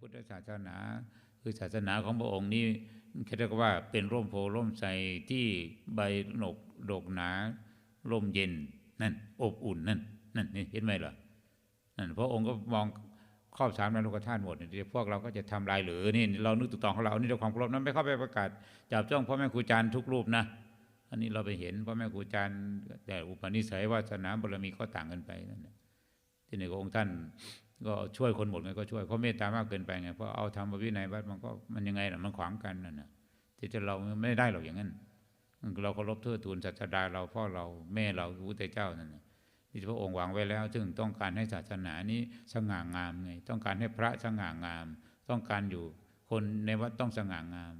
พุทธศาสนา คือศาสนาของพระองค์นี้เขาเรียกว่าเป็นร่มโพร่มใสที่ใบหนกดกหนาร่มเย็นนั่นอบอุ่นนั่นนั่นนี่เห็นไหมล่ะนั่นพระองค์ก็มองครอบสามในโลกธาตุหมดนี่พวกเราก็จะทำลายหรือนี่เรานึกถูกต้องของเรานี่ด้วยความเคารพนั้นไม่เข้าไปประกาศจับจ้องพ่อแม่ครูอาจารย์ทุกรูปนะอันนี้เราไปเห็นพ่อแม่ครูอาจารย์แต่อุปนิสัยวาสนาบารมีก็ต่างกันไปนั่นที่ในองค์ท่าน ก็ช่วยคนหมดไงก็ช่วยเขาะเมตตามากเกินไปไงเพราะเอาธรรมวินัยวัดมันก็มันยังไงล่ะมันขวางกันนั่นนะที่จะเราไม่ได้หรอกอย่างนั้น เราเคารพเทิดทูนศาสดาเราพ่อเราแม่เราพระพุทธเจ้านั่นนะที่พระองค์วางไว้แล้ว ซึ่งต้องการให้ศาสนานี้สง่างามไง ต้องการให้พระสง่างาม ต้องการอยู่คนในวัดต้องสง่างาม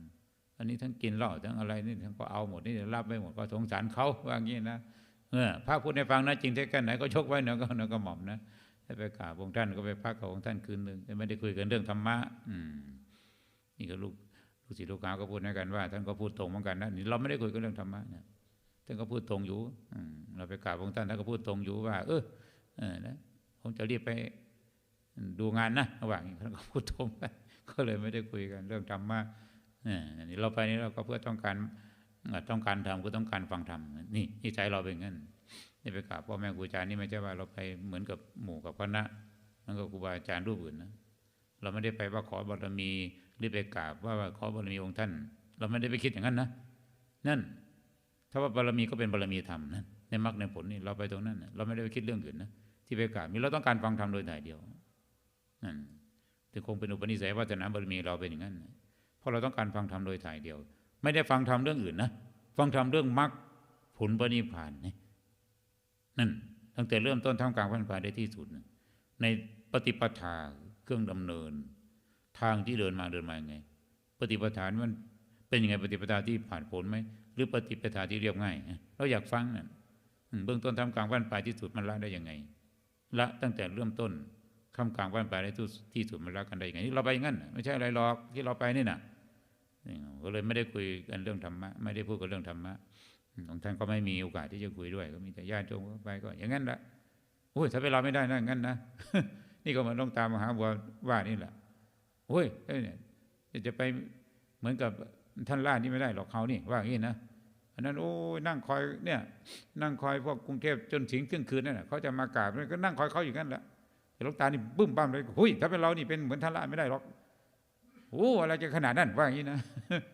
อันนี้ทั้งกินเหล้าทั้งอะไรนี่ทั้งก็เอาหมดนี่รับไม่หมดก็สงสารเขาว่างี้นะเออพระพูดในฟังนะจริงแท้แค่ไหนก็ชกไว้เนาะก็เนาะก็หม่อมนะ ให้ไปกราบองค์ท่านก็ไปพักกับองค์ท่านคืนหนึ่งไม่ได้คุยกันเรื่องธรรมะ อืม นี่ก็ลูกลูกศิษย์ลูกหาก็พูดให้กันว่า ท่านก็พูดตรงเหมือนกันนะนี่เราไม่ได้คุยกันเรื่องธรรมะนะท่านก็พูดตรงอยู่อืมเราไปกราบองค์ท่านท่านก็พูดตรงอยู่ว่า เออเออนะผมจะรีบไปดูงานนะระหว่างนี้ท่านก็พูดตรงไปก็เลยไม่ได้คุยกันเรื่องธรรมะนี่เราไปนี่เราก็เพื่อต้องการต้องการทำก็ต้องการฟังธรรมนี่นี่ใจเราเป็นงั้น นี่ไปกราบพ่อแม่ครูอาจารย์นี่ไม่ใช่ว่าเราไปเหมือนกับหมู่กับคณะมันก็ครูบาอาจารย์รูปอื่นนะเราไม่ได้ไปว่าขอบารมีหรือไปกราบว่าขอบารมีองค์ท่าน เราไม่ได้ไปคิดอย่างนั้นนะนั่น ถ้าว่าบารมีก็เป็นบารมีธรรมนะในมรรคในผลนี่เราไปตรงนั้นเราไม่ได้ไปคิดเรื่องอื่นนะที่ไปกราบมีเราต้องการฟังธรรมโดยถ่ายเดียวนั่นถึงคงเป็นอุปนิสัยวาสนาบารมีเราเป็นอย่างนั้นเพราะเราต้องการฟังธรรมโดยถ่ายเดียว ไม่ได้ฟังธรรมเรื่องอื่นนะฟังธรรมเรื่องมรรคผลปณิพานนี่ นั่นตั้งแต่เริ่มต้นทำกลางพันผ่านได้ที่สุด ในปฏิปทาเครื่องดำเนิน ทางที่เดินมาเดินมาไง ปฏิปทานมันเป็นยังไงปฏิปทาที่ผ่านผลไหมหรือปฏิปทาที่เรียบง่ายเราอยากฟังนั่นเบื้องต้นทำกลางพันปลายที่สุดมันละได้ยังไงละตั้งแต่เริ่มต้นคำกลางวันปลายได้ที่สุดมันรักกันได้ยังไงนี่เราไปงั้นไม่ใช่อะไรหรอกที่เราไปนี่น่ะก็เลยไม่ได้คุยกันเรื่องธรรมะไม่ได้พูดกันเรื่องธรรมะ ของท่านก็ไม่มีโอกาสที่จะคุยด้วย ก็มีแต่ญาติโยมก็ไปก็ อย่างนั้นแหละโอ้ยถ้าไปเราไม่ได้นะงั้นนะนี่ก็มันต้องตามมหาบัวว่านี่แหละโอ้ยเนี่ยจะไปเหมือนกับท่านล่านี่ไม่ได้หรอกเขานี่ว่าอย่างนี้นะอันนั้นโอ้ยนั่งคอยเนี่ยนั่งคอยพวกกรุงเทพจนถึงเที่ยงคืนนั่นแหละเขาจะมากราบก็นั่งคอยเขาอย่างนั้นแหละแต่ลูกตานี่บึ้มบ้ามเลยหุยถ้าเป็นเรานี่เป็นเหมือนท่านละไม่ได้หรอกโอ้อะไรจะขนาดนั้นว่าอย่างนี้นะ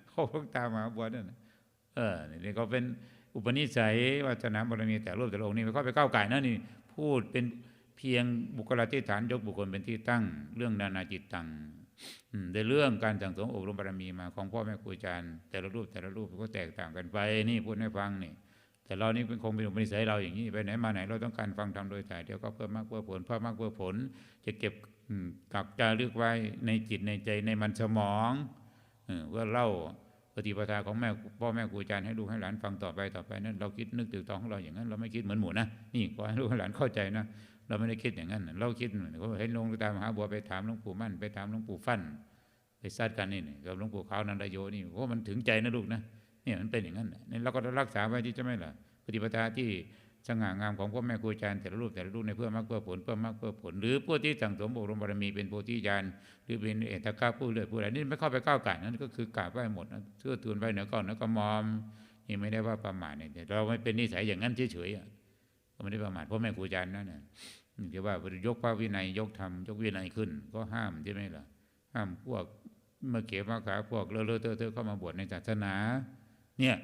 เขาลูกตามาบวชนั่น เออนี่ก็เป็นอุปนิสัยวาสนาบารมีแต่รูปแต่องค์นี่ไม่ค่อยไปก้าวไก่นะนี่พูดเป็นเพียงบุคลาธิฐานยกบุคคลเป็นที่ตั้งเรื่องนานาจิตตังในเรื่องการสั่งสมอบรมบารมีมาของพ่อแม่ครูอาจารย์แต่ละรูปแต่ละรูปก็แตกต่างกันไปนี่พูดให้ฟังนี่แต่เรานี่เป็นคงเป็นอุปนิสัยเราอย่างนี้ไปไหนมาไหนเราต้องการฟังธรรมโดยถ่ายเดียวก็เพื่อมากเพื่อผลเพื่อมากเพื่อผล จะเก็บกักจารึกไว้ในจิตในใจในมันสมองเพื่อเล่า ปฏิปทาของแม่พ่อแม่ครูอาจารย์ให้ลูกให้หลานฟังต่อไปต่อไปนั้นเราคิดนึกตื่นตองของเราอย่างนั้น เราไม่คิดเหมือนหมูนะนี่ขอให้ลูกให้หลานเข้าใจนะเราไม่ได้คิดอย่างนั้น เราคิดเขาเห็นหลวงตามหาบัวไปถามหลวงปู่มั่นไปถามหลวงปู่ฟั่นไปซัดกันนี่กับหลวงปู่ขาวนันทโยนี่โอ้มันถึงใจนะลูกนะเนี่ยมันเป็นอย่างนั้นนี่เราก็รักษาไว้ที่จะไม่ล่ะปฏิปทาที่ สง่างามของพ่อแม่ครูอาจารย์แต่ละรูปแต่ละรูปในเพื่อมากเพื่อผลเพื่อมากเพื่อผล หรือผู้ที่สั่งสมอบรมบารมีเป็นโพธิญาณหรือเป็นเอตกาผู้เลือดผู้อะไรนี่ไม่เข้าไปก้าวไก่นั่นก็คือกราบไหว้หมดเชื่อทูลไว้เหนือก่อนแล้วก็มอมนี่ไม่ได้ว่าประมาทเนี่ยเราไม่เป็นนิสัยอย่างนั้นเฉยๆก็ไม่ได้ประมาทพ่อแม่ครูอาจารย์นั่นน่ะที่ว่ายกพระวินัยยกธรรมยกวินัยขึ้น ก็ห้ามใช่ไหมล่ะห้ามพวกเมื่อเก็บมาขาพวกเลอะเลอะเทอะเข้ามาบวชในศาสนา เนี่ย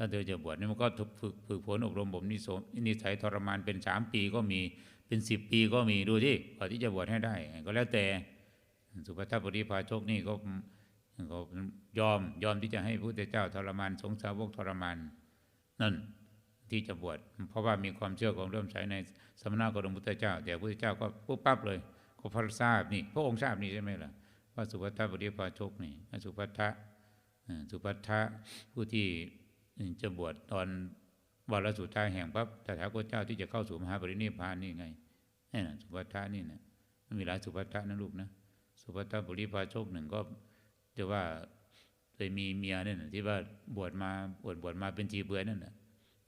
ถ้าเธอจะบวชนี่มันก็ฝึกฝึกฝนอบรมบ่มนิสนิสัยทรมานเป็นสามปีก็มีเป็นสิบปีก็มีดูที่กว่าที่จะบวชให้ได้ ก็แล้วแต่สุภาพบุรีพาโชคนี่ก็ก็ยอมยอมที่จะให้พระพุทธเจ้าทรมานสงสาวกทรมานนั่นที่จะบวชเพราะว่ามีความเชื่อของเริ่มใช้ในสมณะของพระพุทธเจ้า แต่พระพุทธเจ้าก็ปุ๊บปั๊บเลยก็พระทราบนี่พระองค์ทราบนี่ใช่ไหมล่ะว่าสุภาพบุรีพาโชคนี่สุภัทะสุภัทะผู้ที่ จะบวชตอนวาระสุดท้ายแห่งพระตถาคตเจ้าที่จะเข้าสู่มหาปรินิพพานนี่ไงนี่นะสุภัททะนี่นะมันมีหลายสุภัททะนะลูกนะ สุภัททะบุริพาโชคหนึ่งก็จะว่าเคยมีเมียเนี่ยที่ว่าบวชมาบวชบวชมาเป็นจีเบือนั่นนะ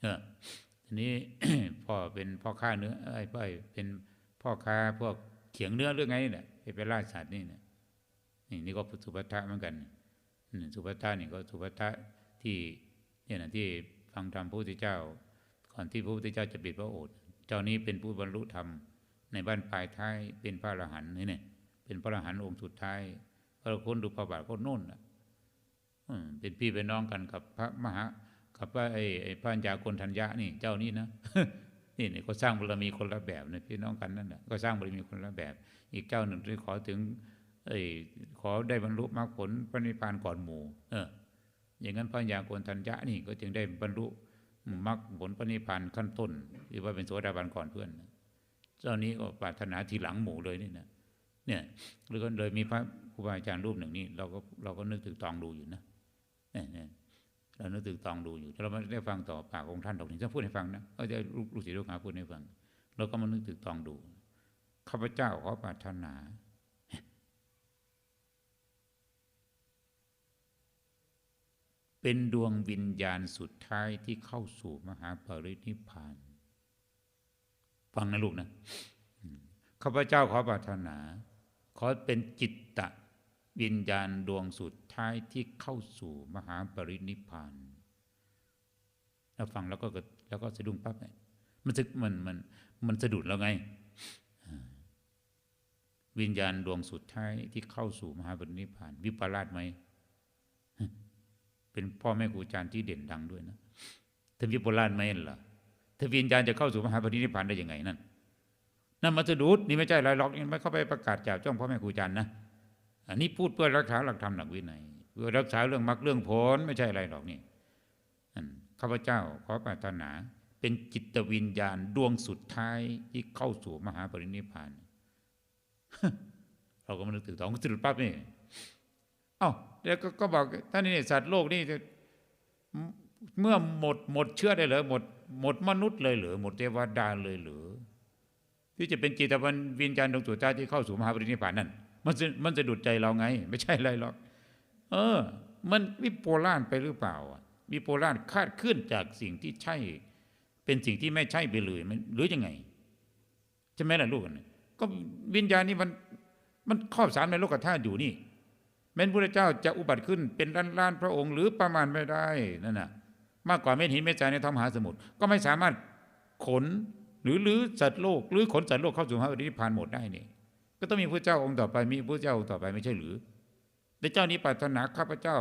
เออทีนี้พ่อเป็นพ่อค้าเนื้อไอ้พ่อเป็นพ่อค้าพวกเขียงเนื้อเรื่องไงเนี่ยไปไปล่าสัตว์นี่นะนี่นี่ก็สุภัททะเหมือนกัน สุภัททะนี่ก็สุภัททะที่ เนี่ยนะที่ฟังธรรมพระพุทธเจ้า ก่อนที่พระพุทธเจ้าจะปิดพระโอษฐ์เจ้านี้เป็นผู้บรรลุธรรม ในบ้านปลายท้ายเป็นพระอรหันต์นี่เนี่ยเป็นพระอรหันต์องค์สุดท้ายพระคนดูพระบาทก็โน่นน่ะเป็นพี่เป็นน้องกันกับพระมหากับพระไอ้ไอ้พระัญญาคนทัญญะนี่เจ้านี่นะนี่เนี่ยก็สร้างบารมีคนละแบบเนะพี่น้องกันนั่นแหละก็สร้างบารมีคนละแบบ อีกเจ้าหนึ่งที่ขอถึงเอ้ขอได้บรรลุมรรคผลพระนิพพานก่อนหมู่ เออ อย่างนั้นพระัญญาโกนทัญญะนี่ก็จึงได้บรรลุมรรคผลพระนิพพานขั้นต้นหรือว่าเป็นโสดาบันก่อนเพื่อนเจ้านี้ก็ปรารถนาทีหลังหมู่เลยนี่นะเนี่ยแล้วก็เลยมีพระครูบาอาจารย์รูปหนึ่งนี่เราก็เราก็นึกถึงตองดูอยู่นะเนี่ยเนี่ยเรานึกถึงตองดูอยู่แต่เราไม่ได้ฟังต่อปากองค์ท่านดอกนี่จะพูดให้ฟังนะก็จะลูกลูกศิษย์ลูกหาพูดให้ฟังเราก็มานึกถึงตองดูข้าพเจ้าขอปรารถนา เป็นดวงวิญญาณสุดท้ายที่เข้าสู่มหาปรินิพาน ฟังนะลูกนะข้าพเจ้าขอปรารถนา ขอเป็นจิตตะวิญญาณดวงสุดท้ายที่เข้าสู่มหาปรินิพานเราฟังแล้วก็เกิดแล้วก็สะดุ้งปั๊บเนี่ยมันสึกมันมันมันสะดุดแล้วไง วิญญาณดวงสุดท้ายที่เข้าสู่มหาปรินิพาน วิปลาสไหม เป็นพ่อแม่ครูอาจารย์ที่เด่นดังด้วยนะถ้าวิปลาสไหมล่ะถ้าวิญญาณจะเข้าสู่มหาปรินิพพานได้ยังไงนั่นนั่นมันสะดุดนี่ไม่ใช่อะไรหรอกนี่ไม่เข้าไปประกาศจับจ้องพ่อแม่ครูอาจารย์นะอันนี้พูดเพื่อรักษาหลักธรรมหลักวินัยเพื่อรักษาเรื่องมรรคเรื่องผลไม่ใช่อะไรหรอกนี่อันข้าพเจ้าขอปรารถนา เป็นจิตวิญญาณดวงสุดท้ายที่เข้าสู่มหาปรินิพพานเราก็มานึกถึงสองสุดปั๊บนี่ เอ้า แล้วก็ก็บอกท่านนี่สัตว์โลกนี่เมื่อหมดหมดเชื่อได้เหรอหมดหมดมนุษย์เลยเหรอหมดเทวดาเลยเหรอที่จะเป็นจิตวิญญาณดวงสุดท้ายที่เข้าสู่มหาปรินิพพานนั่นมันมันจะดุดใจเราไง ไม่ใช่อะไรหรอก เออ มันวิโปลานไปหรือเปล่าอะวิโปลานคาดเคลื่อนจากสิ่งที่ใช่ เป็นสิ่งที่ไม่ใช่ไปเลยมันหรือยังไงใช่ไหมล่ะลูกอันก็วิญญาณนี่มันมันครอบสารในโลกธาตุอยู่นี่ แม้นพระเจ้าจะอุบัติขึ้นเป็นล้านๆพระองค์หรือประมาณไม่ได้นั่นน่ะมากกว่าเม็ดหินเม็ดทรายในท้องมหาสมุทรก็ไม่สามารถขนหรือหรือสัตว์โลกหรือขนสัตว์โลกเข้าสู่มหาปรินิพพานหมดได้นี่ก็ต้องมีพระเจ้าองค์ต่อไปมีพระเจ้าต่อไปไม่ใช่หรือแต่เจ้านี้ปรารถนาข้าพเจ้า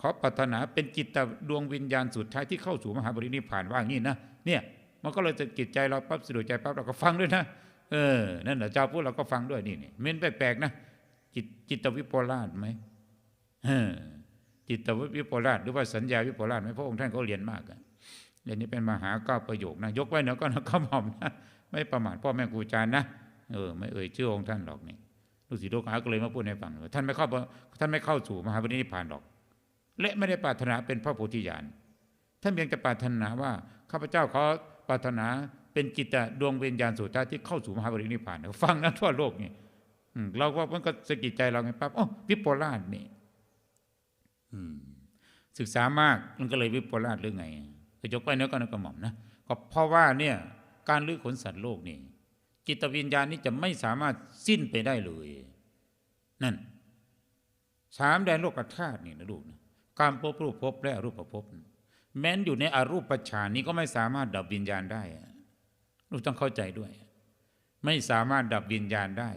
ขอปรารถนาเป็นจิตตดวงวิญญาณสุดท้ายที่เข้าสู่มหาปรินิพานว่างี้นะเนี่ยมันก็เลยจะจิตใจเราปั๊บสะดุดใจปั๊บเราก็ฟังด้วยนะเออนั่นแหละเจ้าพูดเราก็ฟังด้วยนี่นี่เมันแปลกๆนะจิตจิตวิปลาสไหม จิตวิปลาสหรือว่าสัญญาวิปลาสไหมพระองค์ท่านก็เรียนมากอะเรียนนี้เป็นมหาเก้าประโยคนะ ยกไว้เนาะก็นะก็หม่อมนะไม่ประมาทพ่อแม่ครูอาจารย์นะเออไม่เอ่ยชื่อองค์ท่านหรอกนี่ลูกศิษย์ลูกหาก็เลยมาพูดให้ฟังว่าท่านไม่เข้าท่านไม่เข้าสู่มหาปรินิพานหรอก และไม่ได้ปรารถนาเป็นพระโพธิญาณท่านเพียงจะปรารถนาว่าข้าพเจ้าขอปรารถนาเป็นจิตดวงวิญญาณสุดท้ายที่เข้าสู่มหาปรินิพานฟังนะทั่วโลกนี่เราก็มันก็สะกิดใจเราไงปั๊บอ๋อวิปลาสนี่ ศึกษามากมันก็เลยวิปลาสหรือไงก็ยกไปเนื้อก็นึกกระหม่อมนะก็เพราะว่าเนี่ยการลื้อขนสัตว์โลกนี่จิตวิญญาณนี้จะไม่สามารถสิ้นไปได้เลย นั่นสามแดนโลกธาตุนี่นะลูกนะการพบรูปภพและอรูปภพแม้นอยู่ในอรูปฌานนี้ก็ไม่สามารถดับวิญญาณได้ลูกต้องเข้าใจด้วย ไม่สามารถดับวิญญาณได้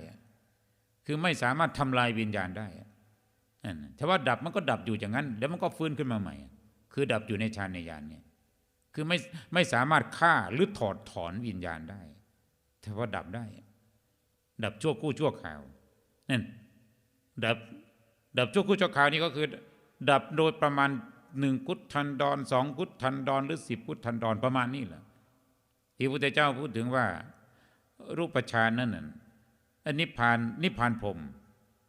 คือไม่สามารถทำลายวิญญาณได้ อะนั่นน่ะแต่ว่าดับมันก็ดับอยู่อย่างนั้น แล้วมันก็ฟื้นขึ้นมาใหม่ คือดับอยู่ในฌานในญาณเนี่ย คือไม่ไม่สามารถฆ่าหรือถอดถอนวิญญาณได้แต่ว่าดับได้ ดับชั่วกู้ชั่วข่าวนั่นดับดับชั่วกู้ชั่วข่าวนี่ก็คือ ดับโดยประมาณหนึ่งกุฏทันดรสองกุฏทันดรหรือสิบกุฏทันดรประมาณนี้แหละที่พระพุทธเจ้าพูดถึงว่า รูปฌานนั่นน่ะอันนิพพานนิพพานพรม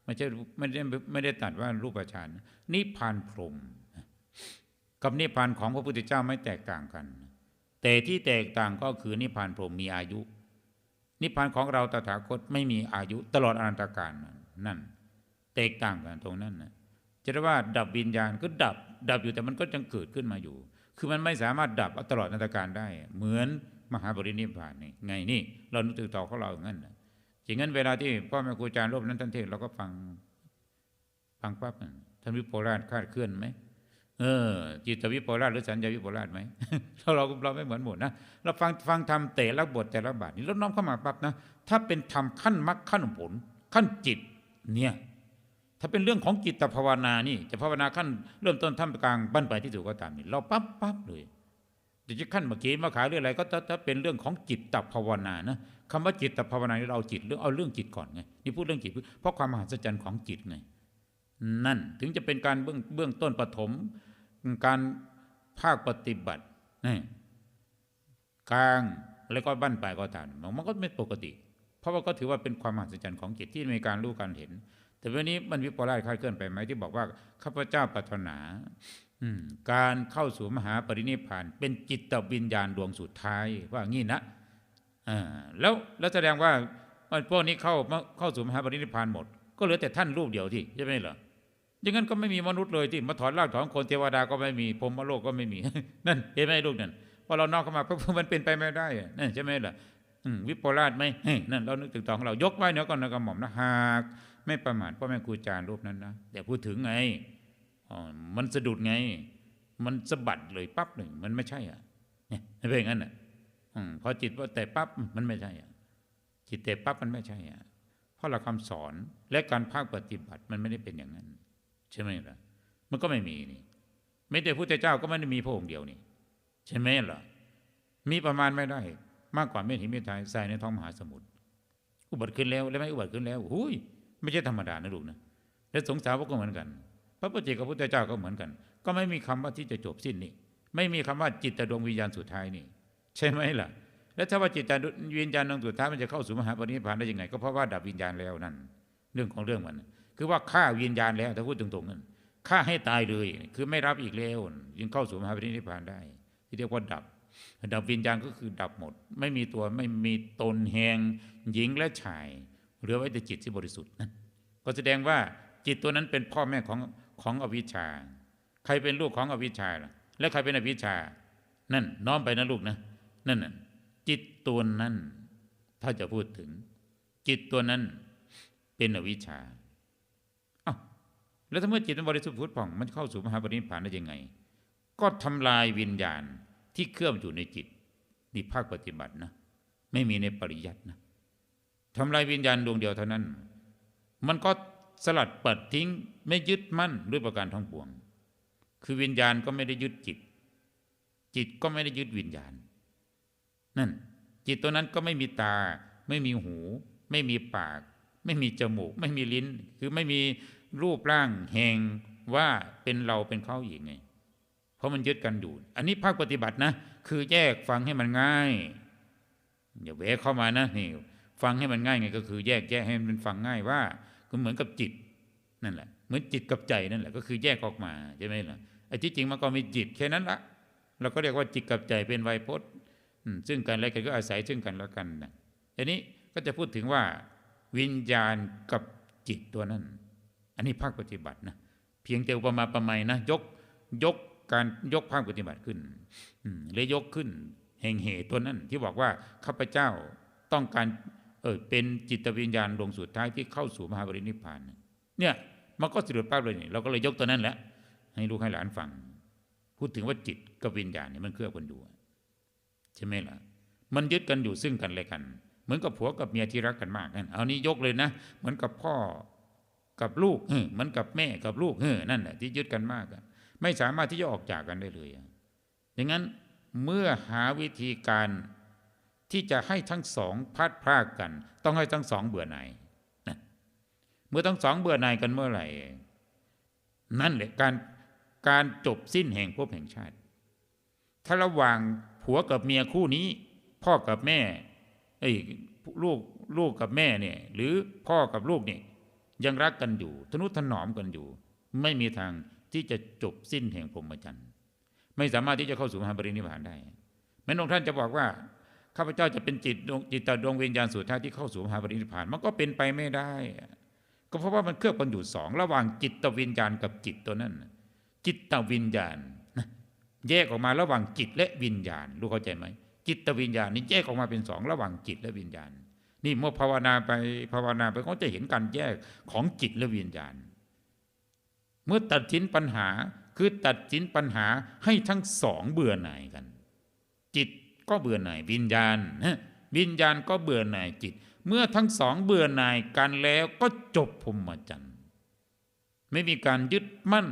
ไม่ใช่ไม่ได้ไม่ได้ตัดว่ารูปฌานนิพพานพรหมกับนิพพานของพระพุทธเจ้าไม่แตกต่างกัน แต่ที่แตกต่างก็คือนิพพานพรหมมีอายุ นิพพานของเราตถาคตไม่มีอายุตลอดอนันตกาลนั่น แตกต่างกันตรงนั้นนะจะได้ว่าดับวิญญาณก็ดับ ดับอยู่แต่มันก็ยังเกิดขึ้นมาอยู่ คือมันไม่สามารถดับตลอดอนันตกาลได้ เหมือนมหาปรินิพพานนี่ไงนี่ เรานึกถึงต่อของเราอย่างนั้นนะ อย่างนั้นเวลาที่พ่อแม่ครูอาจารย์รูปนั้นท่านเทศเราก็ฟังฟังปั๊บน่ะท่านวิโปราชคาดเคลื่อนไหมเออจิตวิโปราชหรือสัญญาวิโปราชไหมเราเราเราไม่เหมือนหมดนะเราฟังฟังทำเตะละบทแต่ละบาทนี่เราน้อมเข้ามาปั๊บนะถ้าเป็นธรรมขั้นมรรคขั้นผล ขั้นจิตเนี่ยถ้าเป็นเรื่องของจิตภาวนานี่ จะภาวนาขั้นเริ่มต้นท่ามกลางบั้นปลายที่สุดก็ตามนี่เราปั๊บปั๊บเลย จะขั้นเมื่อกี้มาขายเรื่องอะไรก็ถ้าถ้าเป็นเรื่องของจิตตภาวนานะคำว่าจิตตภาวนานี่เราเอาจิตเรื่องเอาเรื่องจิตก่อนไงนี่พูดเรื่องจิตเพราะความมหัศจรรย์ของจิตไงนั่นถึงจะเป็นการเบื้องเบื้องต้นปฐมการภาคปฏิบัตินี่กลางแล้วก็บั้นปลายก็ตามมันก็ไม่ปกติ เพราะว่าก็ถือว่าเป็นความมหัศจรรย์ของจิตที่มีการรู้การเห็น แต่วันนี้มันวิปลาสคลาดเคลื่อนไปไหมที่บอกว่าข้าพเจ้าปรารถนา การเข้าสู่มหาปรินิพาน เป็นจิตวิญญาณดวงสุดท้ายว่างี้นะแล้วแล้วแสดงว่ามันพวกนี้เข้าเข้าสู่มหาปรินิพานหมด ก็เหลือแต่ท่านรูปเดียวที่ใช่ไหมเหรออย่างนั้นก็ไม่มีมนุษย์เลยที่มาถอนรากถอนคนเทวดาก็ไม่มีพรมโลกก็ไม่มีนั่นเห็นไหมลูกนั่นพอเรานอกเข้ามาปุ๊บมันเป็นไปไม่ได้นั่นใช่ไหมล่ะอืมวิปลาสไหมนั่นเรานึกถึงตอนของเรายกไว้เนื้อก่อนนะกระหม่อมนะหาก ไม่ประมาทพ่อแม่ครูอาจารย์รูปนั้นนะแต่พูดถึงไง มันสะดุดไง มันสะบัดเลยปั๊บหนึ่งมันไม่ใช่อะเนี่ยเป็นอย่างนั้นอะอพอจิตว่าแต่ปั๊บมันไม่ใช่อะจิตแต่ปั๊บมันไม่ใช่อะเพราะเราคำสอนและการภาคปฏิบัติมันไม่ได้เป็นอย่างนั้น ใช่ไหมล่ะมันก็ไม่มีนี่ไม่แต่พุทธเจ้าก็ไม่ได้มีพระองค์เดียวนี่ใช่ไหมล่ะมีประมาณไม่ได้ มากกว่าเม็ดหินเม็ดทรายใส่ในท้องมหาสมุทรอุบัติขึ้นแล้วแล้วไม่อุบัติขึ้นแล้วหุยไม่ใช่ธรรมดานะลูกนะและสงสารก็เหมือนกัน พระพุทธเจ้ากับพุทธเจ้าก็เหมือนกัน ก็ไม่มีคำว่าที่จะจบสิ้นนี่ไม่มีคำว่าจิตดวงวิญญาณสุดท้ายนี่ ใช่ไหมล่ะ แล้วถ้าว่าจิตวิญญาณดวงสุดท้ายมันจะเข้าสู่มหาปณิพานได้ยังไง ก็เพราะว่าดับวิญญาณแล้วนั่นเรื่องของเรื่องมัน คือว่าฆ่าวิญญาณแล้วถ้าพูดตรงๆนั่นฆ่าให้ตายเลย คือไม่รับอีกแล้วยังเข้าสู่มหาปณิพานได้ ที่เรียกว่าดับ ดับวิญญาณก็คือดับหมด ไม่มีตัวไม่มีตนแหงหญิงและชายเหลือไว้แต่จิตที่บริสุทธิ์นั้นก็แสดงว่าจิตตัวนั้นเป็นพ่อแม่ของ ของอวิชชา ใครเป็นลูกของอวิชชาล่ะ และใครเป็นอวิชชา นั่น น้อมไปนะลูกนะ นั่นน่ะจิตตัวนั้น ถ้าจะพูดถึง จิตตัวนั้นเป็นอวิชชาอ้าวแล้วถ้าเมื่อจิตมันบริสุทธิ์พุทธผ่อง มันเข้าสู่มหาปรินิพพานได้ยังไง ก็ทำลายวิญญาณที่เคลื่อนอยู่ในจิตนี่ภาคปฏิบัตินะ ไม่มีในปริยัตินะทำลายวิญญาณดวงเดียวเท่านั้น มันก็ สลัดปัดทิ้งไม่ยึดมั่นด้วยประการทั้งปวง คือวิญญาณก็ไม่ได้ยึดจิต จิตก็ไม่ได้ยึดวิญญาณ นั่น จิตตัวนั้นก็ไม่มีตา ไม่มีหู ไม่มีปาก ไม่มีจมูก ไม่มีลิ้น คือไม่มีรูปร่างแห่งว่าเป็นเราเป็นเขาอีกไง เพราะมันยึดกันอยู่ อันนี้ภาคปฏิบัตินะ คือแยกฟังให้มันง่ายอย่าแหวเข้ามานะนี่ฟังให้มันง่ายไงก็คือ แยกแยกให้มันฟังง่ายว่า ก็เหมือนกับจิตนั่นแหละ เหมือนจิตกับใจนั่นแหละก็คือแยกออกมาใช่ไหมล่ะไอ้ที่จริงมันก็มีจิตแค่นั้นละเราก็เรียกว่าจิตกับใจเป็นไวยพจน์ซึ่งกันและกันก็อาศัยซึ่งกันและกันนะอันนี้ก็จะพูดถึงว่าวิญญาณกับจิตตัวนั้น อันนี้ภาคปฏิบัตินะเพียงแต่อุปมาประไมยนะยกยกการยกภาคปฏิบัติขึ้นเลยยกขึ้นแห่งเหตุตัวนั้นที่บอกว่าข้าพเจ้าต้องการ เออเป็นจิตวิญญาณดวงสุดท้ายที่เข้าสู่มหาบรินิพพานเนี่ยมันก็สะดุดปั๊บเลยนี่เราก็เลยยกตัวนั้นแหละ ให้ลูกให้หลานฟัง พูดถึงว่าจิตกับวิญญาณเนี่ยมันเคลื่อนกันอยู่ใช่ไหมล่ะ มันยึดกันอยู่ซึ่งกันและกัน เหมือนกับผัวกับเมียที่รักกันมากนั่นเอานี้ยกเลยนะ เหมือนกับพ่อกับลูกเออเหมือนกับแม่กับลูกเออนั่นแหละที่ยึดกันมากไม่สามารถที่จะออกจากกันได้เลยอย่างนั้นเมื่อหาวิธีการ ที่จะให้ทั้งสองพัดพรากกัน ต้องให้ทั้งสองเบื่อหน่ายเมื่อทั้งสองเบื่อหน่ายกันเมื่อไหร่ นั่นแหละการการจบสิ้นแห่งภพแห่งชาติ ถ้าระหว่างผัวกับเมียคู่นี้ พ่อกับแม่ไอ้ลูกลูกกับแม่เนี่ย หรือพ่อกับลูกเนี่ยยังรักกันอยู่ ทนุถนอมกันอยู่ ไม่มีทางที่จะจบสิ้นแห่งพรหมจรรย์ ไม่สามารถที่จะเข้าสู่มหาปรินิพพานได้แม้องท่านจะบอกว่า ข้าพเจ้าจะเป็นจิตดวงจิตตดวงวิญญาณสุดท้ายที่เข้าสู่มหาปรินิพพานมันก็เป็นไปไม่ได้ ก็เพราะว่ามันเคลือบกันอยู่สองระหว่างจิตวิญญาณกับจิตตัวนั้น จิตวิญญาณแยกออกมาระหว่างจิตและวิญญาณรู้เข้าใจไหมจิตวิญญาณนี่แยกออกมาเป็นสองระหว่างจิตและวิญญาณ นี่เมื่อภาวนาไปภาวนาไปก็จะเห็นการแยกของจิตและวิญญาณ เมื่อตัดสินปัญหาคือตัดสินปัญหาให้ทั้งสองเบื่อหน่ายกัน จิต ก็เบื่อหน่ายวิญญาณวิญญาณก็เบื่อหน่ายจิต เมื่อทั้งสองเบื่อหน่ายกันแล้วก็จบพรมจรรย์ไม่มีการยึดมั่น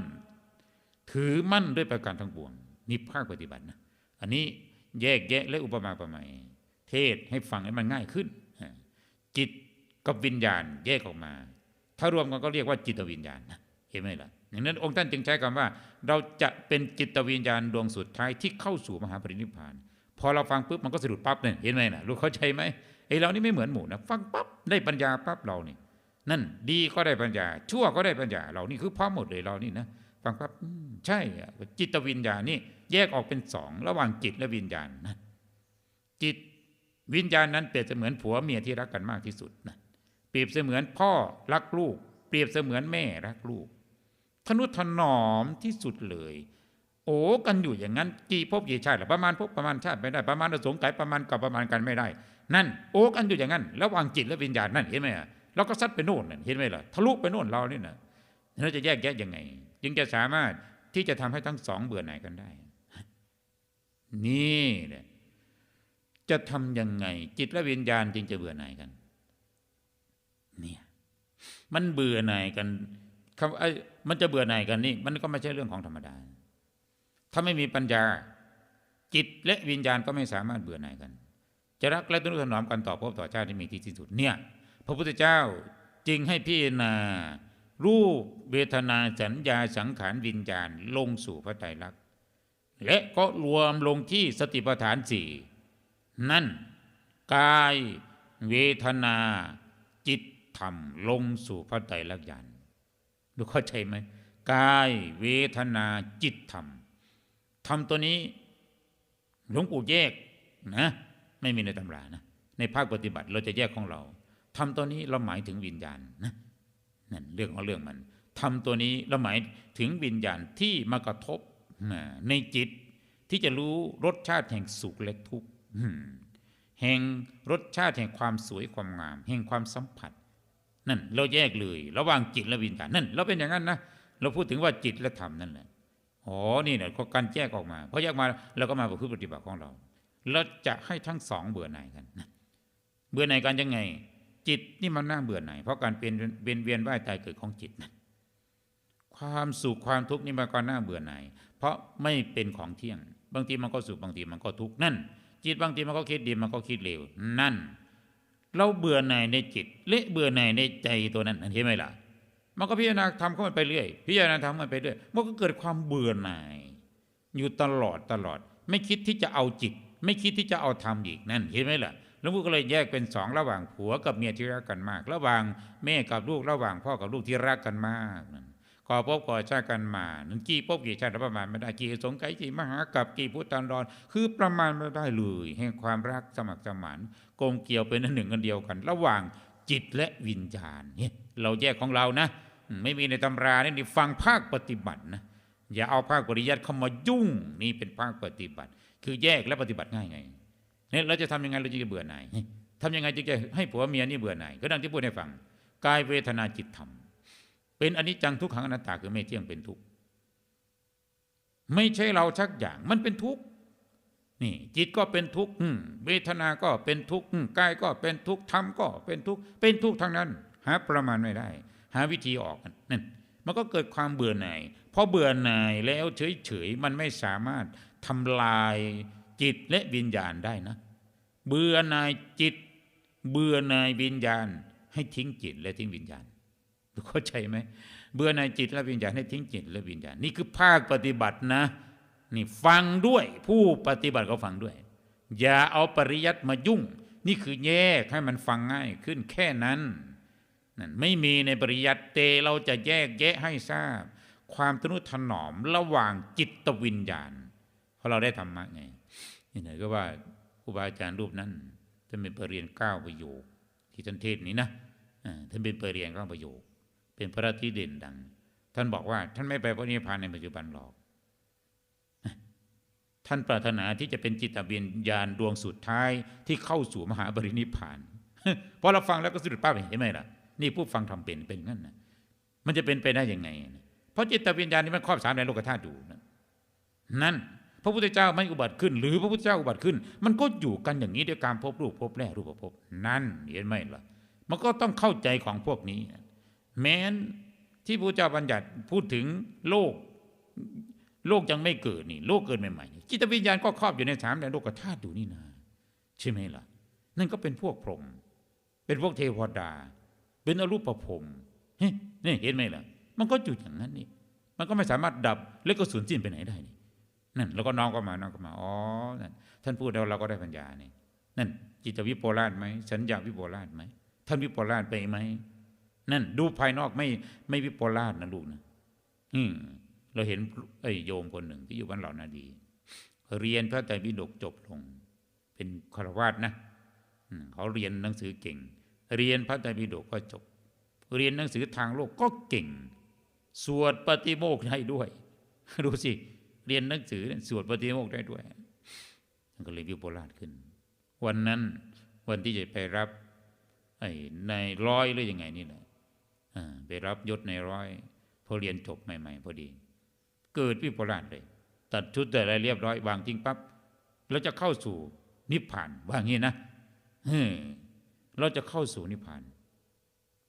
ถือมั่นด้วยประการทั้งปวงนี่ภาคปฏิบัตินะ อันนี้แยกแยะและอุปมาประไมยเทศให้ฟังให้มันง่ายขึ้น จิตกับวิญญาณแยกออกมา ถ้ารวมกันก็เรียกว่าจิตวิญญาณนะเห็นไหมล่ะอย่างนั้นองค์ท่านจึงใช้คำว่า เราจะเป็นจิตวิญญาณดวงสุดท้ายที่เข้าสู่มหาปรินิพพาน พอเราฟังปุ๊บมันก็สะดุดปั๊บเนี่ยเห็นไหมนะรู้เข้าใจไหมไอ้เรานี่ไม่เหมือนหมูนะฟังปั๊บได้ปัญญาปั๊บเรานี่ นั่นดีก็ได้ปัญญา ชั่วก็ได้ปัญญา เรานี่คือพร้อมหมดเลยเรานี่นะฟังปั๊บใช่จิตวิญญาณนี่แยกออกเป็นสองระหว่างจิตและวิญญาณนะจิตวิญญาณนั้นเปรียบเสมือนผัวเมียที่รักกันมากที่สุดนะเปรียบเสมือนพ่อรักลูก เปรียบเสมือนแม่รักลูกทนุถนอมที่สุดเลย โอ้กันอยู่อย่างนั้น กี่ภพกี่ชาติประมาณภพประมาณชาติไม่ได้ประมาณสงไขยประมาณกับประมาณกันไม่ได้ นั่น โอ้กันอยู่อย่างนั้นระหว่างจิตและวิญญาณนั่นเห็นไหมอะเราก็ซัดไปโน่นนั่นเห็นไหมล่ะทะลุไปโน่นเรานี่นะเราจะแยกแยะยังไง จึงจะสามารถที่จะทำให้ทั้งสองเบื่อหน่ายกันได้ นี่เนี่ยจะทำยังไง จิตและวิญญาณจึงจะเบื่อหน่ายกัน เนี่ยมันเบื่อหน่ายกันคำไอ้มันจะเบื่อหน่ายกันนี่ มันก็ไม่ใช่เรื่องของธรรมดา ถ้าไม่มีปัญญา จิตและวิญญาณก็ไม่สามารถเบื่อหน่ายกัน จะรักและทนุถนอมกันต่อภพต่อชาติที่มีที่สุดเนี่ย พระพุทธเจ้าจึงให้พิจารณารูปเวทนาสัญญาสังขารวิญญาณลงสู่พระไตรลักษณ์และก็รวมลงที่สติปัฏฐานสี่นั่นกายเวทนาจิตธรรมลงสู่พระไตรลักษณ์ญาณดูเข้าใจไหมกายเวทนาจิตธรรม ธรรมตัวนี้หลวงปู่แยกนะไม่มีในตำรานะในภาคปฏิบัติเราจะแยกของเราทำตัวนี้เราหมายถึงวิญญาณนะนั่นเรื่องของเรื่องมันทำตัวนี้เราหมายถึงวิญญาณที่มากระทบในจิตที่จะรู้รสชาติแห่งสุขและทุกข์แห่งรสชาติแห่งความสวยความงาม แห่งความสัมผัส นั่นเราแยกเลย ระหว่างจิตและวิญญาณนั่น เราเป็นอย่างนั้นนะเราพูดถึงว่าจิตและธรรมนั่นแหละ อ๋อ นี่เนี่ยก็การแยกออกมาพอแยกมาเราก็มาประพฤติปฏิบัติของเราเราจะให้ทั้งสองเบื่อหน่ายกันเบื่อหน่ายกันยังไง จิตนี่มันน่าเบื่อหน่ายเพราะการเปลี่ยนเวียนเวียนว่ายตายเกิดของจิตนะความสุขความทุกข์นี่มันก็น่าเบื่อหน่าย เพราะไม่เป็นของเที่ยง บางทีมันก็สุขบางทีมันก็ทุกข์นั่น จิตบางทีมันก็คิดดีมันก็คิดเลวนั่น เราเบื่อหน่ายในจิตเละเบื่อหน่ายในใจตัวนั้นเห็นไหมล่ะ มันก็พิจารณาทำเข้ามันไปเรื่อย พิจารณาทำมันไปเรื่อยมันก็เกิดความเบื่อหน่าย อยู่ตลอดตลอด ไม่คิดที่จะเอาจิต ไม่คิดที่จะเอาธรรมอีกนั่นเห็นไหมล่ะหลวงพ่อก็เลยแยกเป็นสองระหว่างผัวกับเมียที่รักกันมาก ระหว่างแม่กับลูกระหว่างพ่อกับลูกที่รักกันมากนั่นก่อพบก่อชาติกันมานั่นกี่พบกี่ชาติประมาณไม่ได้กี่สงไก่กี่มหากับกี่พุทธันดร คือประมาณไม่ได้เลยแห่งความรักสมัครสมานกลมเกี่ยวเป็นอันหนึ่งกันเดียวกัน ระหว่างจิตและวิญญาณเนี่ยเราแยกของเรานะ ไม่มีในตำราเนี่ยนี่ฟังภาคปฏิบัตินะอย่าเอาภาคปริยัติเข้ามายุ่งนี่เป็นภาคปฏิบัติ คือแยกและปฏิบัติง่ายไงเนี่ยเราจะทำยังไงเราจะเบื่อหน่ายทำยังไงจึงจะให้ผัวเมียนี่เบื่อหน่ายก็ดังที่พูดให้ฟังกายเวทนาจิตธรรม เป็นอนิจจังทุกขังอนัตตาคือไม่เที่ยงเป็นทุกข์ไม่ใช่เราชักอย่างมันเป็นทุกข์นี่จิตก็เป็นทุกข์เวทนาก็เป็นทุกข์กายก็เป็นทุกข์ธรรมก็เป็นทุกข์เป็นทุกข์ทั้งนั้น หาประมาณไม่ได้ หาวิธีออกนั่นมันก็เกิดความเบื่อหน่ายพอเบื่อหน่ายแล้วเฉยๆมันไม่สามารถทำลายจิตและวิญญาณได้นะ เบื่อหน่ายจิต เบื่อหน่ายวิญญาณ ให้ทิ้งจิตและทิ้งวิญญาณเข้าใจไหมเบื่อหน่ายจิตและวิญญาณให้ทิ้งจิตและวิญญาณ นี่คือภาคปฏิบัตินะ นี่ฟังด้วยผู้ปฏิบัติก็ฟังด้วย อย่าเอาปริยัติมายุ่ง นี่คือแยกให้มันฟังง่ายขึ้นแค่นั้น นั่นไม่มีในปริยัติเตเราจะแยกแยะให้ทราบ ความทนุถนอมระหว่างจิตวิญญาณ เพราะเราได้ธรรมะไงนี่ไหนก็ว่าครูบาอาจารย์รูปนั้นท่านเป็นปรริญญาเก้าประโยค ที่ท่านเทศนี้นะท่านเป็นปรริญญาเก้าประโยค เป็นพระที่เด่นดัง ท่านบอกว่า ท่านไม่ไปพระนิพพานในปัจจุบันหรอก ท่านปรารถนาที่จะเป็นจิตวิญญาณดวงสุดท้ายที่เข้าสู่มหาบรินิพพานพอเราฟังแล้วก็สุดป้าเห็นไหมล่ะ นี่ผู้ฟังทำเป็นเป็นงั้นนะมันจะเป็นไปได้ยังไง เพราะจิตวิญญาณนี่มันครอบสามแดนโลกธาตุอยู่นั่นพระพุทธเจ้าไม่อุบัติขึ้น หรือพระพุทธเจ้าอุบัติขึ้น มันก็อยู่กันอย่างนี้ด้วยการพบรูปพบแรกรูปพบนั่นเห็นไหมล่ะมันก็ต้องเข้าใจของพวกนี้ แม้นที่พระเจ้าบัญญัติพูดถึงโลก โลกยังไม่เกิดนี่ โลกเกิดใหม่ๆจิตวิญญาณก็ครอบอยู่ในสามแดนโลกธาตุอยู่นี่นาใช่ไหมล่ะ นั่นก็เป็นพวกพรหมเป็นพวกเทวดา เป็นอรูปภพเฮ้นี่เห็นไหมล่ะ มันก็อยู่อย่างนั้นนี่มันก็ไม่สามารถดับและก็สูญสิ้นไปไหนได้นี่นั่นแล้วก็น้องก็มาน้องก็มาอ๋อนั่นท่านพูดแล้วเราก็ได้ปัญญานี่นั่น จิตวิปลาสไหมสัญญาวิปลาสไหมท่านวิปลาสไปไหมนั่น ดูภายนอกไม่ไม่วิปลาสนะลูกนะอืมเราเห็นไอ้โยมคนหนึ่งที่อยู่บ้านเหล่านาดี เรียนพระไตรปิฎกจบลง เป็นคาวาสนะเขาเรียนหนังสือเก่ง เรียนพระไตรปิฎกก็จบ เรียนหนังสือทางโลกก็เก่ง สวดปฏิโมกข์ได้ด้วย ดูสิ เรียนหนังสือสวดปฏิโมกข์ได้ด้วยมันก็เลยวิปลาสขึ้น วันนั้นวันที่จะไปรับไอ้ในายร้อยหรือยังไงนี่แหละไปรับยศในร้อยพอเรียนจบใหม่ ๆ พอดี เกิดวิปลาสเลย ตัดชุดแต่อะไรเรียบร้อยวางทิ้งปั๊บเราจะเข้าสู่นิพพานว่างี้นะ เราจะเข้าสู่นิพพาน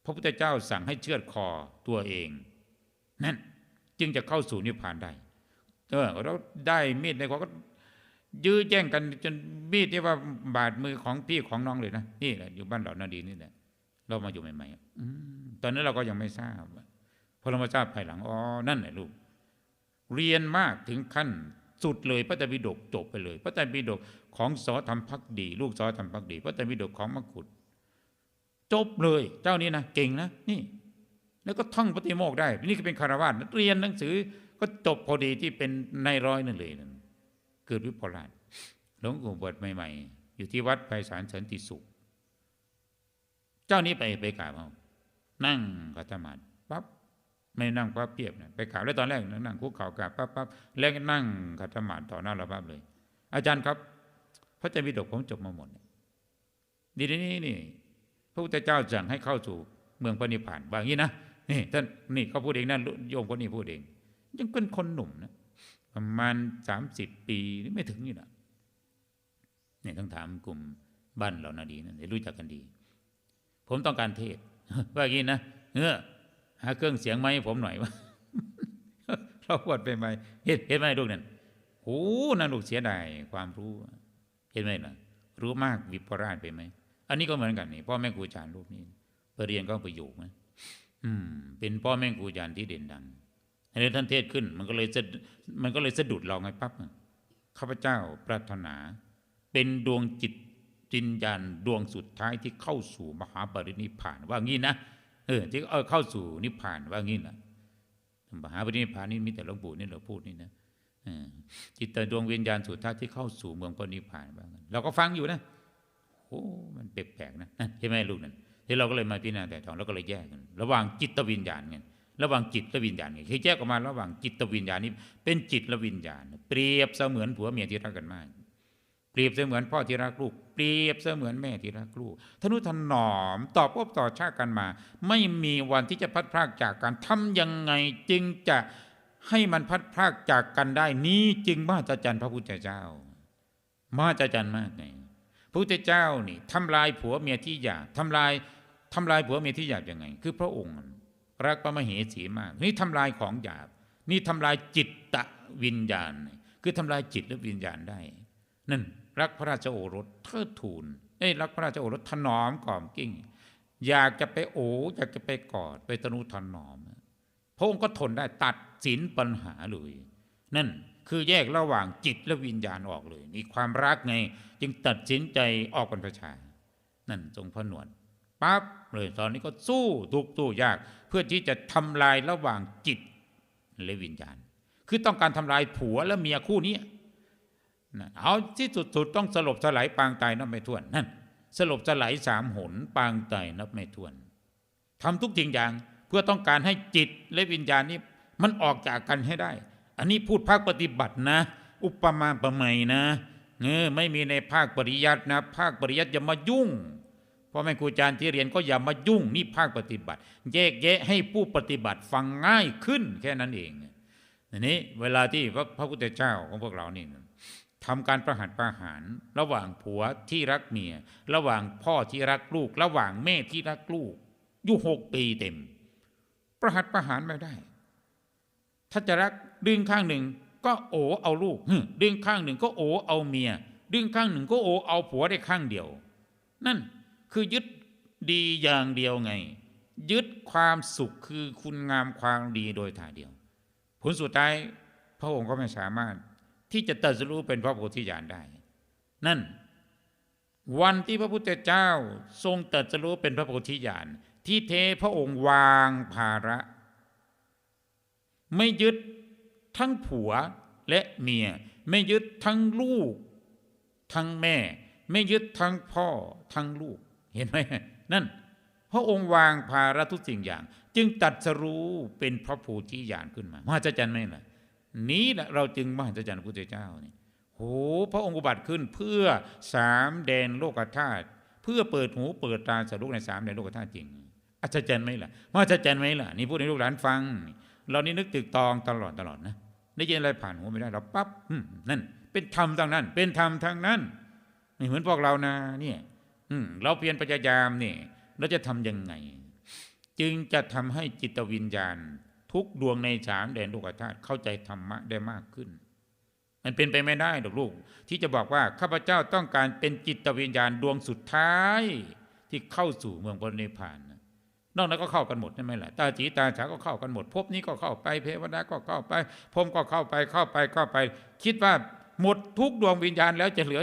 พระพุทธเจ้าสั่งให้เชือดคอตัวเอง นั่นจึงจะเข้าสู่นิพพานได้ เออเราได้มีดในคอก็ยื้อแย่งกันจนมีดที่ว่าบาดมือของพี่ของน้องเลยนะนี่แหละอยู่บ้านเหล่านาดีนี่แหละเรามาอยู่ใหม่ๆอืมตอนนั้นเราก็ยังไม่ทราบพอเรามาทราบภายหลังอ๋อนั่นแหละลูกเรียนมากถึงขั้นสุดเลยพระไตรปิฎกจบไปเลย พระไตรปิฎกของสอธรรมพักดี ลูกสอธรรมพักดี พระไตรปิฎกของมกุฎ จบเลย เจ้านี้นะเก่งนะนี่ แล้วก็ท่องปฏิโมกได้ นี่ก็เป็นคารวะเรียนหนังสือก็จบพอดีที่เป็นในายร้อยนั่นเลยนั่นเกิดวิปลาสหลวงปู่บวชใหม่ๆ อยู่ที่วัดไพศาลสันติสุข เจ้านี้ไปไปกราบเอานั่งกัตมาดปั๊บไม่นั่งปั๊บเปียบนะไปกราบแล้วตอนแรกนั่งคุกเข่ากราบปั๊บปั๊บแล้วก็นั่งกัตมาดต่อหน้าเราปั๊บเลย อาจารย์ครับพระเจ้าวิดกผมจบมาหมดดีนี่นี่ ระพุทธเจ้าสั่งให้เข้าสู่เมืองพระนิพพานว่างี้นะนี่ท่านนี่เขาพูดเองนั่นโยมคนนี้พูดเอง ยังเป็นคนหนุ่มนะประมาณสามสิบปีนี่ไม่ถึงนี่นะเนี่ยต้องถามกลุ่มบ้านเรานาดีนั่นรู้จักกันดี ผมต้องการเทศว่างี้นะเออหาเครื่องเสียงไหมาให้ผมหน่อยวะเราปวดไปไหมเห็นเห็นไหมลูกนั่นโอ้นั่นลูกเสียดายความรู้ เห็นไหมล่ะรู้มากวิปราชไปไหม อันนี้ก็เหมือนกันนี่พ่อแม่ครูอาจารย์รูปนี้ไปเรียนก็ไปอยู่นะอืม เป็นพ่อแม่ครูอาจารย์ที่เด่นดังอันนี้ท่านเทศขึ้น มันก็เลยสะมันก็เลยสะดุดเราไงปั๊บข้าพเจ้าปรารถนา เป็นดวงจิตจินญาณดวงสุดท้ายที่เข้าสู่มหาปรินิพานว่างี้นะเออที่เออเข้าสู่นิพานว่างี้นะมหาปรินิพานนี่มีแต่หลวงปู่นี่เราพูดนี่นะออจิตตดวงวิญญาณสุดท้ายที่เข้าสู่เมืองปรินิพพานว่างั้นเราก็ฟังอยู่นะ โอ้มันแปลกๆนะเห็นไหมลูกนั่นที่เราก็เลยมาพิจารณาแต่ทองแล้วก็เลยแยกกันระหว่างจิตวิญญาณไงระหว่างจิตและวิญญาณไงคือแยกออกมาระหว่างจิตวิญญาณนี้เป็นจิตและวิญญาณ เปรียบเสมือนผัวเมียที่รักกันมาก เปรียบเสมือนพ่อที่รักลูก เปรียบเสมือนแม่ที่รักลูกทนุถนอมต่อพบต่อชาติกันมา ไม่มีวันที่จะพัดพรากจากกันทำยังไงจึงจะให้มันพัดพรากจากกันได้นี้จึงมาจจันพระพุทธเจ้า มาจจันมากไง พระพุทธเจ้านี่ทำลายผัวเมียที่หยาบทำลายทำลายผัวเมียที่หยาบยังไง คือพระองค์รักพระมเหสีมาก นี่ทำลายของหยาบ นี่ทำลายจิตตะวิญญาณ คือทำลายจิตและวิญญาณได้ นั่นรักพระราชโอรสเทิดทูนเอ้รักพระราชโอรสถนอมกล่อมกิ้ง อยากจะไปโออยากจะไปกอดไปตนุถนอม พระองค์ก็ทนได้ตัดสินปัญหาเลย นั่น คือแยกระหว่างจิตและวิญญาณออกเลยนี่ความรักไง จึงตัดสินใจออกบรรพชา นั่นทรงพระนวดปั๊บเลยตอนนี้ก็สู้ทุกสู้ยาก เพื่อที่จะทำลายระหว่างจิตและวิญญาณ คือต้องการทำลายผัวและเมียคู่นี้นะเอาที่สุดๆต้องสลบสลายปางตายนับไม่ถ้วนนั่นสลบสลายสามหนปางตายนับไม่ถ้วนทำทุกสิ่งอย่างเพื่อต้องการให้จิตและวิญญาณนี้มันออกจากกันให้ได้ อันนี้พูดภาคปฏิบัตินะ อุปมาประไมยนะเออไม่มีในภาคปริยัตินะ ภาคปริยัติอย่ามายุ่งเพพ่อแม่ครูอาจารย์ที่เรียนก็อย่ามายุ่งนี่ภาคปฏิบัติ แยกแยะให้ผู้ปฏิบัติฟังง่ายขึ้นแค่นั้นเองอันนี้เวลาที่พระพระพุทธเจ้าของพวกเรานี่ทำการประหัตประหาร ระหว่างผัวที่รักเมีย ระหว่างพ่อที่รักลูก ระหว่างแม่ที่รักลูกอยู่หกปีเต็ม ประหัตประหารไม่ได้ ถ้าจะรัก ดึงข้างหนึ่งก็โอเอาลูกดึงข้างหนึ่งก็โอเอาเมีย ดึงข้างหนึ่งก็โอเอาผัวได้ข้างเดียว นั่นคือยึดดีอย่างเดียวไง ยึดความสุขคือคุณงามความดีโดยท่าเดียว ผลสุดท้ายพระองค์ก็ไม่สามารถที่จะตรัสรู้เป็นพระโพธิญาณได้ นั่น วันที่พระพุทธเจ้าทรงตรัสรู้เป็นพระโพธิญาณที่เทพระองค์วางภาระ ไม่ยึด ทั้งผัวและเมีย ไม่ยึดทั้งลูก ทั้งแม่ ไม่ยึดทั้งพ่อทั้งลูก เห็นไหมนั่น พระองค์วางภาระทุกสิ่งอย่าง จึงตรัสรู้เป็นพระโพธิญาณขึ้นมามหัศจรรย์ไหมล่ะนี้แหละเราจึงมหัศจรรย์พระพุทธเจ้านี่โหพระองค์อุบัติขึ้นเพื่อสามแดนโลกธาตุเพื่อเปิดหูเปิดตาสรุปในสามแดนโลกธาตุจริงอัศจรรย์ไหมล่ะมหัศจรรย์ไหมล่ะนี่พูดให้ลูกหลานฟัง เรานี่นึกตึกตองตลอดตลอดนะ ได้ยินอะไรผ่านหูไม่ได้เราปั๊บนั่น เป็นธรรมทางนั้น เป็นธรรมทางนั้นไม่เหมือนพวกเรานะเนี่ยอืเราเพียรพยายามนี่เราจะทำยังไง จึงจะทำให้จิตวิญญาณ ทุกดวงในสามแดนโลกธาตุเข้าใจธรรมะได้มากขึ้น มันเป็นไปไม่ได้หรอกลูก ที่จะบอกว่าข้าพเจ้าต้องการเป็นจิตวิญญาณดวงสุดท้ายที่เข้าสู่เมืองพระนิพพาน นอกนั้นก็เข้ากันหมดใช่ไหมล่ะตาจีตาฉาก็เข้ากันหมดภพนี้ก็เข้าไปเทวดาก็เข้าไปพรมก็เข้าไปเข้าไปเข้าไป คิดว่าหมดทุกดวงวิญญาณแล้วจะเหลือ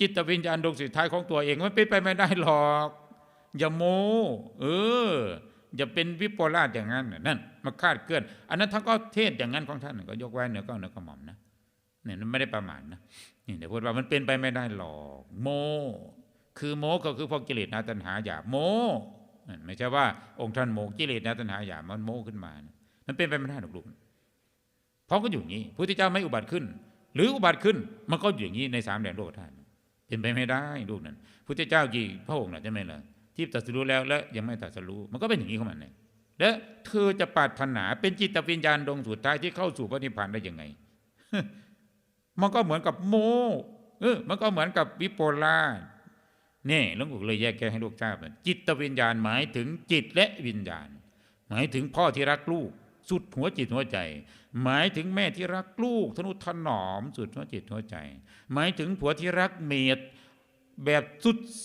จิตวิญญาณดวงสุดท้ายของตัวเองมันเป็นไปไม่ได้หรอก อย่าโมเอออย่าเป็นวิปลาสอย่างนั้นนั่นมาคาดเคลื่อน อันนั้นท่านก็เทศอย่างนั้นของท่านก็ยกไว้เหนือก็เหนือกระหม่อมนะเนี่ยมันไม่ได้ประมาทนะนี่เดี๋ยวพูดว่ามันเป็นไปไม่ได้หรอก โม คือโมก็คือพวกกิเลสนาตัณหาหยาบโม่ ไม่ใช่ว่าองค์ท่านโมกิเลสนาตัณหาหยามันโมขึ้นมานะมันเป็นไปไม่ได้หรอกลูกเพราะก็อยู่อย่างนี้พระพุทธเจ้าไม่อุบัติขึ้น หรืออุบัติขึ้นมันก็อยู่อย่างนี้ในสามแดนโลกธาตุเป็นไปไม่ได้ลูกนั้นพุทธเจ้ากี่พระองค์น่ะใช่ไหมล่ะที่ตรัสรู้แล้วและยังไม่ตรัสรู้มันก็เป็นอย่างนี้ของมันเลยและเธอจะปรารถนาเป็นจิตวิญญาณดวงสุดท้ายที่เข้าสู่พระนิพพานได้ยังไง มันก็เหมือนกับโมเออมันก็เหมือนกับวิปลาส นี่หลวงปู่เลยแยกแยะให้ลูกทราบจิตวิญญาณหมายถึงจิตและวิญญาณ หมายถึงพ่อที่รักลูก สุดหัวจิตหัวใจ หมายถึงแม่ที่รักลูกทนุถนอม สุดหัวจิตหัวใจ หมายถึงผัวที่รักเมียแบบ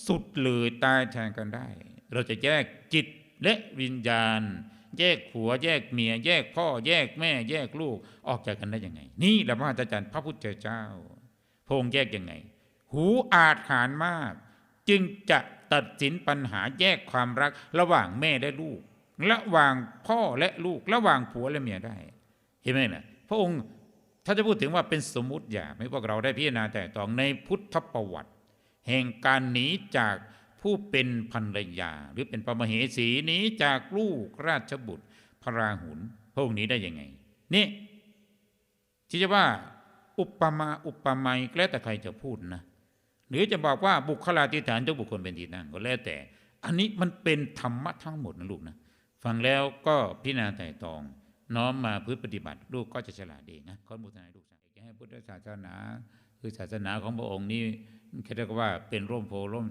สุดๆเลยตายแทนกันได้ เราจะแยกจิตและวิญญาณ แยกผัวแยกเมีย แยกพ่อแยกแม่ แยกลูกออกจากกันได้ยังไง นี่แหละพระอาจารย์พระพุทธเจ้าพงแยกยังไง หูอาจหารมาก จึงจะตัดสินปัญหาแยกความรักระหว่างแม่และลูก ระหว่างพ่อและลูก ระหว่างผัวและเมียได้ เห็นไหมนะพระองค์ถ้าจะพูดถึงว่าเป็นสมมติอย่างให้พวกเราได้พิจารณาแต่ตองในพุทธประวัติ แห่งการหนีจากผู้เป็นภรรยา หรือเป็นปมเหสีหนีจากลูกราชบุตรพระราหุลพระองค์นี้ได้ยังไง นี่ที่จะว่าอุปมาอุปไมยแล้วแต่ใครจะพูดนะ หรือจะบอกว่าบุคลาธิฐานทุกบุคคลเป็นที่นั่งก็แล้วแต่ อันนี้มันเป็นธรรมะทั้งหมดนะลูกนะฟังแล้วก็พิจารณาไต่ตอง น้อมมาพื้นปฏิบัติลูกก็จะฉลาดเองนะขอมุทนาลูกสาวให้พุทธศาสนา คือศาสนาของพระองค์นี้เรียกว่าเป็นร่มโพร่ม